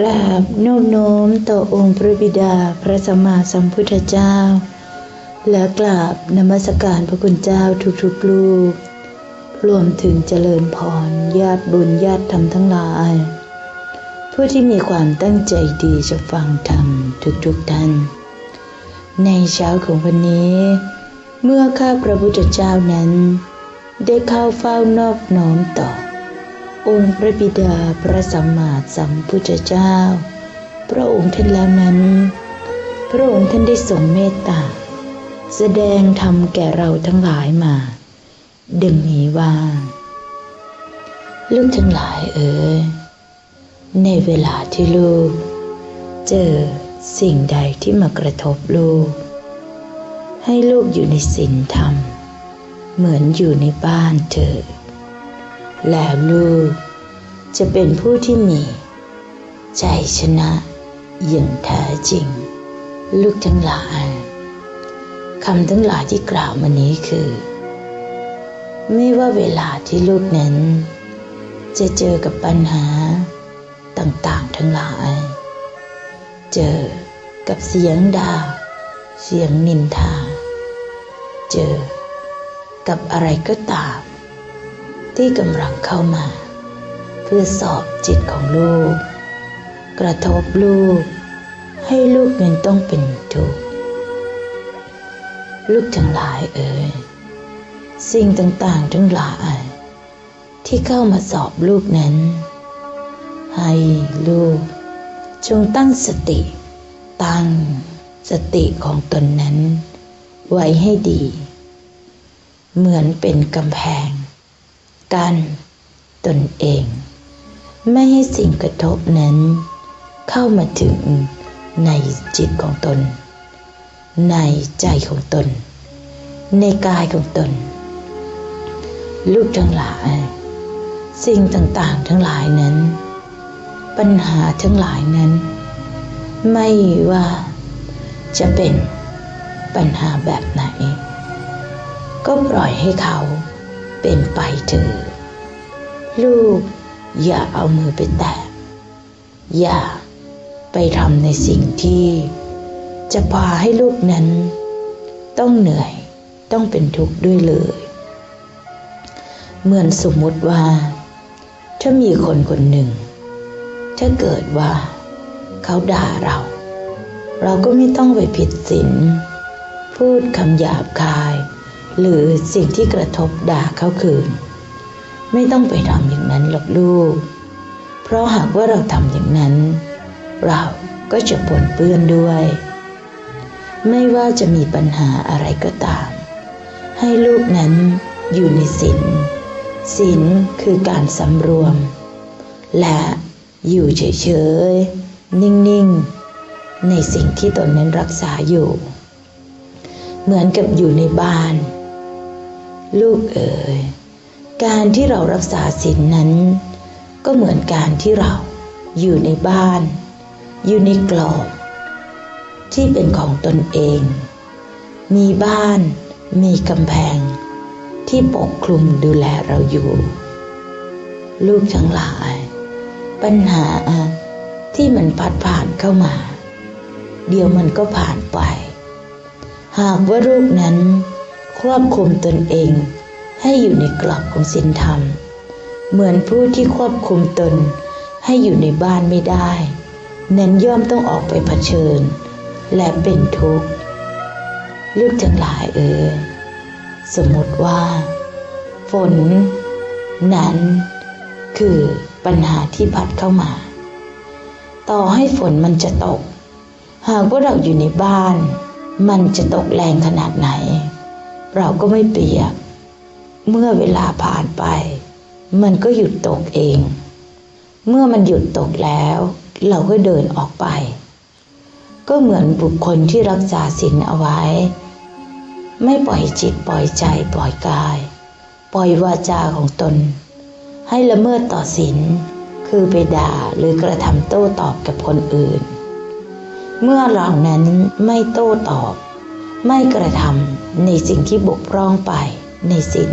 กราบโน้มน้อมต่อองค์พระบิดาพระสัมมาสัมพุทธเจ้า และกราบนมัสการพระคุณเจ้าทุกๆลูก รวมถึงเจริญพรญาติบุญญาติธรรมทั้งหลาย ผู้ที่มีความตั้งใจดีจะฟังธรรมทุกๆท่าน ในเช้าของวันนี้ เมื่อข้าพระพุทธเจ้านั้น ได้เข้าเฝ้านอบน้อมต่อ องค์พระบิดาพระสัมมาสัมพุทธเจ้า พระองค์ท่านแล้วนั้น พระองค์ท่านได้ทรงเมตตา แสดงธรรมแก่เราทั้งหลายมาดังนี้ว่าลูกทั้งหลายเอ๋ยในเวลาที่ลูก เจอสิ่งใดที่มากระทบลูก ให้ลูกอยู่ในศีลธรรม เหมือนอยู่ในบ้านเถิด แล้วลูก จะเป็นผู้ที่มี ใจชนะอย่างแท้จริง ลูกทั้งหลายคำทั้งหลายที่กล่าวมานี้คือ ไม่ว่าเวลาที่ลูกนั้น จะเจอกับปัญหาต่างๆทั้งหลาย เจอกับเสียงด่าเสียงนินทา เจอกับอะไรก็ตาม ที่กำลังเข้ามา เพื่อสอบจิตของลูก กระทบลูก ให้ลูกนั้นต้องเป็นทุกข์ลูกทั้งหลายเอ่ยสิ่งต่างๆทั้งหลายที่เข้ามาสอบลูกนั้น ให้ลูกจงตั้งสติ ตั้งสติของตนนั้น ไว้ให้ดี เหมือนเป็นกำแพง กันตนเอง ไม่ให้สิ่งกระทบนั้น เข้ามาถึงในจิตของตน ในใจของตน ในกายของตน ลูกทั้งหลาย สิ่งต่างๆทั้งหลายนั้น ปัญหาทั้งหลายนั้น ไม่ว่าจะเป็นปัญหาแบบไหน ก็ปล่อยให้เขา เป็นไปเถอะ ลูกอย่าเอามือไปแตะอย่าไปทำในสิ่งที่ จะพาให้ลูกนั้น ต้องเหนื่อยต้องเป็นทุกข์ด้วยเลย เหมือนสมมุติว่า ถ้ามีคนคนหนึ่ง ถ้าเกิดว่า เขาด่าเรา เราก็ไม่ต้องไปผิดศีลพูดคำหยาบคาย หรือสิ่งที่กระทบด่าเขาคืน ไม่ต้องไปทำอย่างนั้นหรอกลูก เพราะหากว่าเราทำอย่างนั้น เราก็จะปนเปื้อนด้วย ไม่ว่าจะมีปัญหาอะไรก็ตาม ให้ลูกนั้นอยู่ในศีลศีลคือการสำรวม และอยู่เฉยๆ นิ่งๆ ในสิ่งที่ตนนั้นรักษาอยู่ เหมือนกับอยู่ในบ้าน ลูกเอ๋ยการที่เรารักษาศีลนนั้น ก็เหมือนการที่เราอยู่ในบ้าน อยู่ในกรอบ ที่เป็นของตนเอง มีบ้าน มีกำแพง ที่ปกคลุมดูแลเราอยู่ ลูกทั้งหลาย ปัญหาที่มันพัดผ่านเข้ามา เดี๋ยวมันก็ผ่านไป หากว่าลูกนั้น ควบคุมตนเอง ให้อยู่ในกรอบของศีลธรรม เหมือนผู้ที่ควบคุมตนให้อยู่ในบ้านไม่ได้ นั้นย่อมต้องออกไปเผชิญ และเป็นทุกข์ลูกทั้งหลายเออสมมติว่า ฝน นั้น คือปัญหาที่พัดเข้ามา ต่อให้ฝนมันจะตก หากว่าเราอยู่ในบ้าน มันจะตกแรงขนาดไหน เราก็ไม่เปียก เมื่อเวลาผ่านไป มันก็หยุดตกเอง เมื่อมันหยุดตกแล้ว เราก็เดินออกไป ก็เหมือนบุคคลที่รักษาศีลเอาไว้ ไม่ปล่อยจิตปล่อยใจปล่อยกาย ปล่อยวาจาของตน ให้ละเมิดต่อศีลคือไปด่าหรือกระทำโต้ตอบกับคนอื่น เมื่อเรานั้นไม่โต้ตอบ ไม่กระทำในสิ่งที่บกพร่องไปในศีล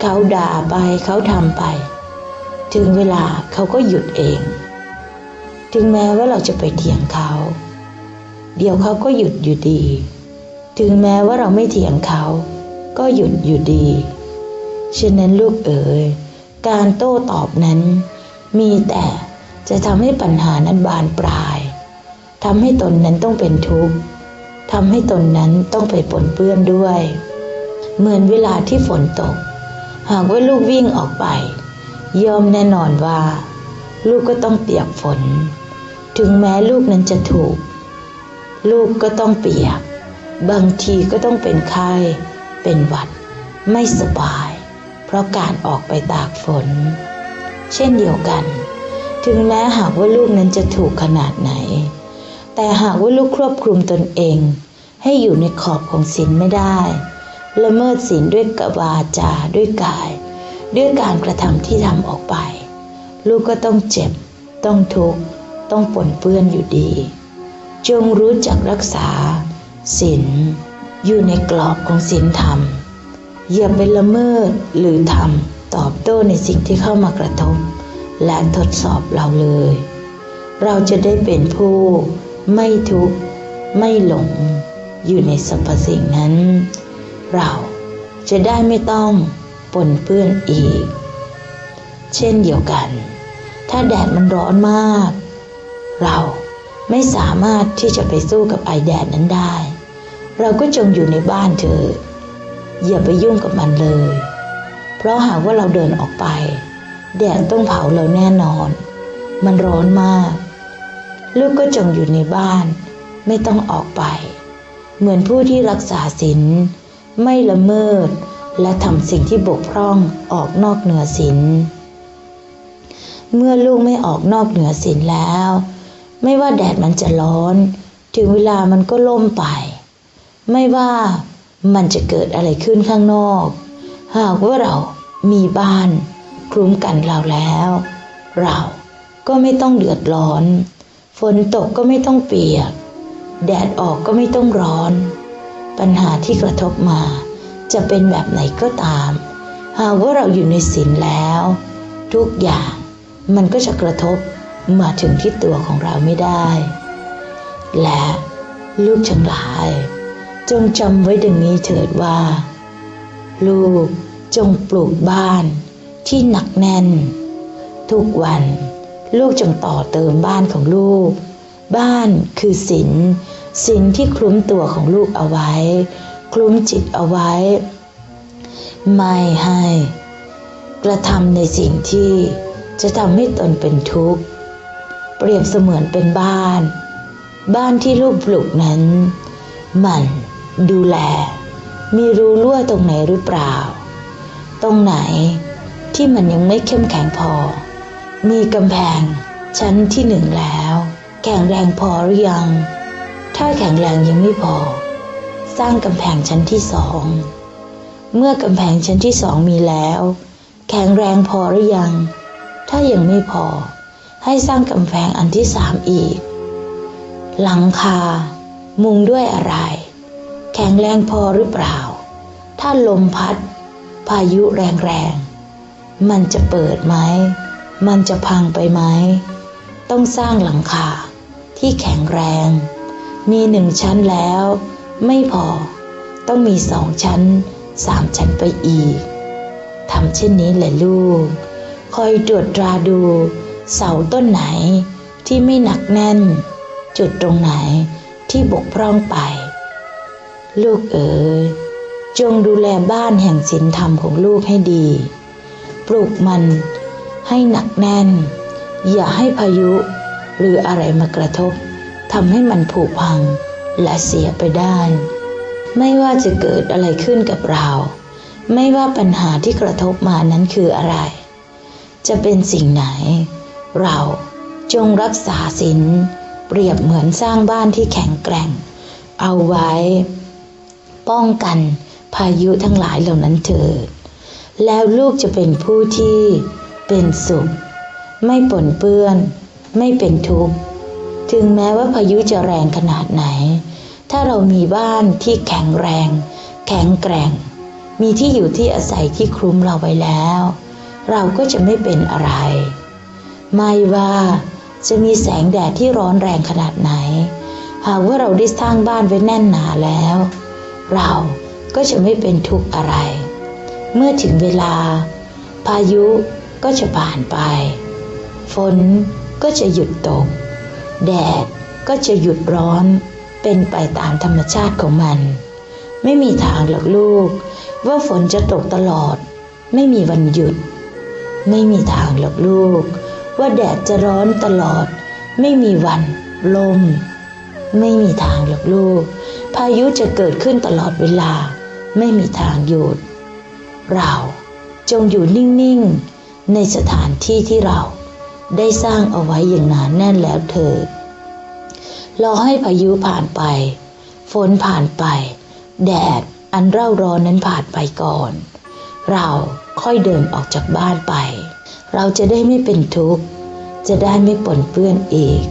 เขาด่าไปเขาทำไป ถึงเวลาเขาก็หยุดเอง ถึงแม้ว่าเราจะไปเถียงเขา เดี๋ยวเขาก็หยุดอยู่ดี ถึงแม้ว่าเราไม่เถียงเขา ก็หยุดอยู่ดีฉะนั้นลูกเอ๋ยการโต้ตอบนั้น มีแต่จะทำให้ปัญหานั้นบานปลายทำให้ตนนั้นต้องเป็นทุกข์ ทำให้ตนนั้นต้องไปปนเปื้อนด้วย เหมือนเวลาที่ฝนตก หากว่าลูกวิ่งออกไปยอมแน่นอนว่า ลูกก็ต้องเปียกฝน ถึงแม้ลูกนั้นจะถูก ลูกก็ต้องเปียก บางทีก็ต้องเป็นไข้เป็นหวัด ไม่สบาย เพราะการออกไปตากฝน เช่นเดียวกัน ถึงแม้หากว่าลูกนั้นจะถูกขนาดไหน แต่หากว่าลูกควบคุมตนเอง ให้อยู่ในขอบของศีลไม่ได้ละเมิดศีลด้วยกวาจาด้วยกาย ด้วยการกระทำที่ทำออกไป ลูกก็ต้องเจ็บ ต้องทุกข์ต้องปนเปื้อนอยู่ดี จงรู้จักรักษาศีลอยู่ในกรอบของศีลธรรม อย่าไปละเมิดหรือทำตอบโต้ในสิ่งที่เข้ามากระทบ และทดสอบเราเลย เราจะได้เป็นผู้ ไม่ทุกข์ไม่หลงอยู่ในสรรพสิ่งนั้น เราจะได้ไม่ต้องปนเปื้อนอีก เช่นเดียวกัน ถ้าแดดมันร้อนมาก เราไม่สามารถที่จะไปสู้กับไอแดดนั้นได้ เราก็จงอยู่ในบ้านเถอะอย่าไปยุ่งกับมันเลย เพราะหากว่าเราเดินออกไป แดดต้องเผาเราแน่นอน มันร้อนมาก ลูกก็จงอยู่ในบ้าน ไม่ต้องออกไป เหมือนผู้ที่รักษาศีลไม่ละเมิด และทำสิ่งที่บกพร่องออกนอกเหนือศีลเมื่อลูกไม่ออกนอกเหนือศีลแล้ว ไม่ว่าแดดมันจะร้อน ถึงเวลามันก็ล่มไป ไม่ว่ามันจะเกิดอะไรขึ้นข้างนอก หากว่าเรามีบ้านคลุมกันเราแล้ว เราก็ไม่ต้องเดือดร้อน ฝนตกก็ไม่ต้องเปียก แดดออกก็ไม่ต้องร้อน ปัญหาที่กระทบมา จะเป็นแบบไหนก็ตาม หากว่าเราอยู่ในศีลแล้ว ทุกอย่างมันก็จะกระทบมาถึงที่ตัวของเราไม่ได้ และลูกทั้งหลาย จงจำไว้ดังนี้เถิดว่า ลูกจงปลูกบ้านที่หนักแน่น ทุกวัน ลูกจงต่อเติมบ้านของลูก บ้านคือศีลศีลที่คลุ้มตัวของลูกเอาไว้ คลุ้มจิตเอาไว้ ไม่ให้ กระทำในสิ่งที่จะทำให้ตนเป็นทุกข์ เปรียบเสมือนเป็นบ้าน บ้านที่ลูกปลูกนั้น มันดูแล มีรูรั่วตรงไหนหรือเปล่า ตรงไหนที่มันยังไม่เข้มแข็งพอ มีกำแพง ชั้นที่หนึ่งแล้ว แข็งแรงพอหรือยัง ถ้าแข็งแรงยังไม่พอ สร้างกำแพงชั้นที่สอง เมื่อกำแพงชั้นที่สองมีแล้ว แข็งแรงพอหรือยัง ถ้ายังไม่พอ ให้สร้างกำแพงอันที่สามอีก หลังคา มุงด้วยอะไร แข็งแรงพอหรือเปล่า ถ้าลมพัด พายุแรงๆ มันจะเปิดไหม มันจะพังไปไหม ต้องสร้างหลังคาที่แข็งแรง มีหนึ่งชั้นแล้ว ไม่พอ ต้องมีสองชั้นสามชั้นไปอีกทำเช่นนี้แหละลูก คอยตรวจตราดู เสาต้นไหนที่ไม่หนักแน่น จุดตรงไหนที่บกพร่องไป ลูกเอ๋ยจงดูแลบ้านแห่งศีลธรรมของลูกให้ดี ปลูกมัน ให้หนักแน่น อย่าให้พายุ หรืออะไรมากระทบทำให้มันผุพังและเสียไปได้ ไม่ว่าจะเกิดอะไรขึ้นกับเรา ไม่ว่าปัญหาที่กระทบมานั้นคืออะไร จะเป็นสิ่งไหน เราจงรักษาศีลเปรียบเหมือนสร้างบ้านที่แข็งแกร่ง เอาไว้ ป้องกันพายุทั้งหลายเหล่านั้นเถิดแล้วลูกจะเป็นผู้ที่ เป็นสุข ไม่ปนเปื้อน ไม่เป็นทุกข์ ถึงแม้ว่าพายุจะแรงขนาดไหน ถ้าเรามีบ้านที่แข็งแรง แข็งแกร่ง มีที่อยู่ที่อาศัยที่คลุมเราไว้แล้ว เราก็จะไม่เป็นอะไร ไม่ว่าจะมีแสงแดดที่ร้อนแรงขนาดไหน หากว่าเราได้สร้างบ้านไว้แน่นหนาแล้ว เราก็จะไม่เป็นทุกข์อะไร เมื่อถึงเวลา พายุ ก็จะผ่านไป ฝนก็จะหยุดตก แดดก็จะหยุดร้อน เป็นไปตามธรรมชาติของมัน ไม่มีทางหรอกลูก ว่าฝนจะตกตลอด ไม่มีวันหยุด ไม่มีทางหรอกลูก ว่าแดดจะร้อนตลอด ไม่มีวันลม ไม่มีทางหรอกลูก พายุจะเกิดขึ้นตลอดเวลา ไม่มีทางหยุด เราจงอยู่นิ่ง ๆ ในสถานที่ที่เราได้สร้างเอาไว้อย่างหนานแน่นแล้วเถิดรอให้พายุผ่านไป ฝนผ่านไป แดดอันเร่าร้อนนั้นผ่านไปก่อน เราค่อยเดินออกจากบ้านไป เราจะได้ไม่เป็นทุกข์ จะได้ไม่ปนเปื้อนอีก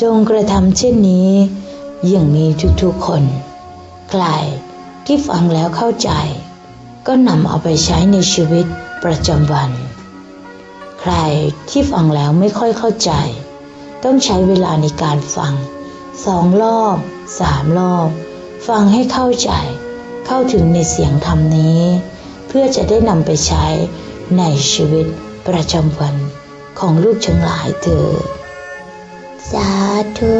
จงกระทำเช่นนี้ อย่างนี้ทุกๆคน ใครที่ฟังแล้วเข้าใจ ก็นำเอาไปใช้ในชีวิตประจำวัน ใครที่ฟังแล้วไม่ค่อยเข้าใจ ต้องใช้เวลาในการฟังสองรอบสามรอบ ฟังให้เข้าใจ เข้าถึงในเสียงธรรมนี้ เพื่อจะได้นำไปใช้ในชีวิตประจำวันของลูกทั้งหลายเธอ สาธุ